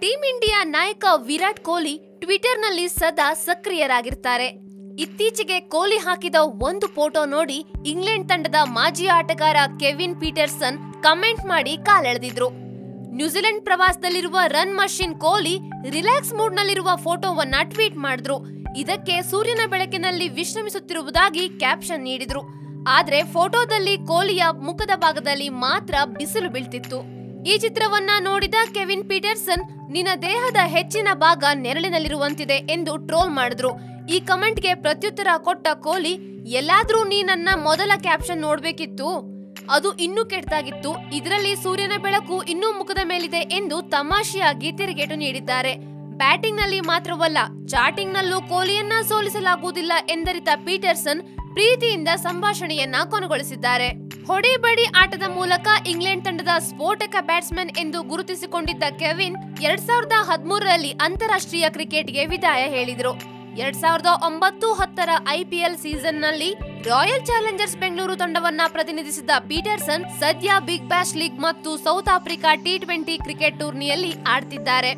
Team India ನಾಯಕ ವಿರಾಟ್ ಕೊಹ್ಲಿ ಟ್ವಿಟರ್ನಲ್ಲಿ ಸದಾ ಸಕ್ರಿಯರಾಗಿರ್ತಾರೆ. ಇತ್ತೀಚೆಗೆ ಕೊಹ್ಲಿ ಹಾಕಿದ ಒಂದು ಫೋಟೋ ನೋಡಿ ಇಂಗ್ಲೆಂಡ್ ತಂಡದ ಮಾಜಿ ಆಟಗಾರ ಕೆವಿನ್ ಪೀಟರ್ಸನ್ ಕಮೆಂಟ್ ಮಾಡಿ ಕಾಲೆಳೆದಿದ್ರು. ನ್ಯೂಜಿಲೆಂಡ್ ಪ್ರವಾಸದಲ್ಲಿರುವ ರನ್ ಮಷಿನ್ ಕೊಹ್ಲಿ ರಿಲ್ಯಾಕ್ಸ್ ಮೂಡ್ನಲ್ಲಿರುವ ಫೋಟೋವನ್ನ ಟ್ವೀಟ್ ಮಾಡಿದ್ರು. ಇದಕ್ಕೆ ಸೂರ್ಯನ ಬೆಳಕಿನಲ್ಲಿ ವಿಶ್ರಮಿಸುತ್ತಿರುವುದಾಗಿ ಕ್ಯಾಪ್ಷನ್ ನೀಡಿದ್ರು. ಆದ್ರೆ ಫೋಟೋದಲ್ಲಿ ಕೊಹ್ಲಿಯ ಮುಖದ ಭಾಗದಲ್ಲಿ ಮಾತ್ರ ಬಿಸಿಲು ಬೀಳ್ತಿತ್ತು. ಈ ಚಿತ್ರವನ್ನ ನೋಡಿದ ಕೆವಿನ್ ಪೀಟರ್ಸನ್, ನಿನ್ನ ದೇಹದ ಹೆಚ್ಚಿನ ಭಾಗ ನೆರಳಿನಲ್ಲಿರುವಂತಿದೆ ಎಂದು ಟ್ರೋಲ್ ಮಾಡಿದ್ರು. ಈ ಕಮೆಂಟ್ಗೆ ಪ್ರತ್ಯುತ್ತರ ಕೊಟ್ಟ ಕೊಹ್ಲಿ, ಎಲ್ಲಾದ್ರೂ ನೀ ನನ್ನ ಮೊದಲ ಕ್ಯಾಪ್ಷನ್ ನೋಡ್ಬೇಕಿತ್ತು. ಅದು ಇನ್ನೂ ಕೆಟ್ಟದಾಗಿತ್ತು ಇದರಲ್ಲಿ ಸೂರ್ಯನ ಬೆಳಕು ಇನ್ನೂ ಮುಖದ ಮೇಲಿದೆ ಎಂದು ತಮಾಷೆಯಾಗಿ ತಿರುಗೇಟು ನೀಡಿದ್ದಾರೆ. ಬ್ಯಾಟಿಂಗ್ನಲ್ಲಿ ಮಾತ್ರವಲ್ಲ ಚಾಟಿಂಗ್ ನಲ್ಲೂ ಕೊಹ್ಲಿಯನ್ನ ಸೋಲಿಸಲಾಗುವುದಿಲ್ಲ ಎಂದರಿತ ಪೀಟರ್ಸನ್ ಪ್ರೀತಿಯಿಂದ ಸಂಭಾಷಣೆಯನ್ನ ಕೊನೆಗೊಳಿಸಿದ್ದಾರೆ. ಹೊಡೆಬಡಿ ಆಟದ ಮೂಲಕ ಇಂಗ್ಲೆಂಡ್ ತಂಡದ ಸ್ಫೋಟಕ ಬ್ಯಾಟ್ಸ್ಮನ್ ಎಂದು ಗುರುತಿಸಿಕೊಂಡಿದ್ದ ಕೆವಿನ್ ಎರಡ್ ಸಾವಿರದ ಹದಿಮೂರರಲ್ಲಿ ಅಂತಾರಾಷ್ಟ್ರೀಯ ಕ್ರಿಕೆಟ್ಗೆ ವಿದಾಯ ಹೇಳಿದರು. ಎರಡ್ ಸಾವಿರದ ಒಂಬತ್ತು ಹತ್ತರ ಐಪಿಎಲ್ ಸೀಸನ್ನಲ್ಲಿ ರಾಯಲ್ ಚಾಲೆಂಜರ್ಸ್ ಬೆಂಗಳೂರು ತಂಡವನ್ನ ಪ್ರತಿನಿಧಿಸಿದ ಪೀಟರ್ಸನ್ ಸದ್ಯ ಬಿಗ್ ಬ್ಯಾಶ್ ಲೀಗ್ ಮತ್ತು South Africa T twenty cricket ಟೂರ್ನಿಯಲ್ಲಿ ಆಡ್ತಿದ್ದಾರೆ.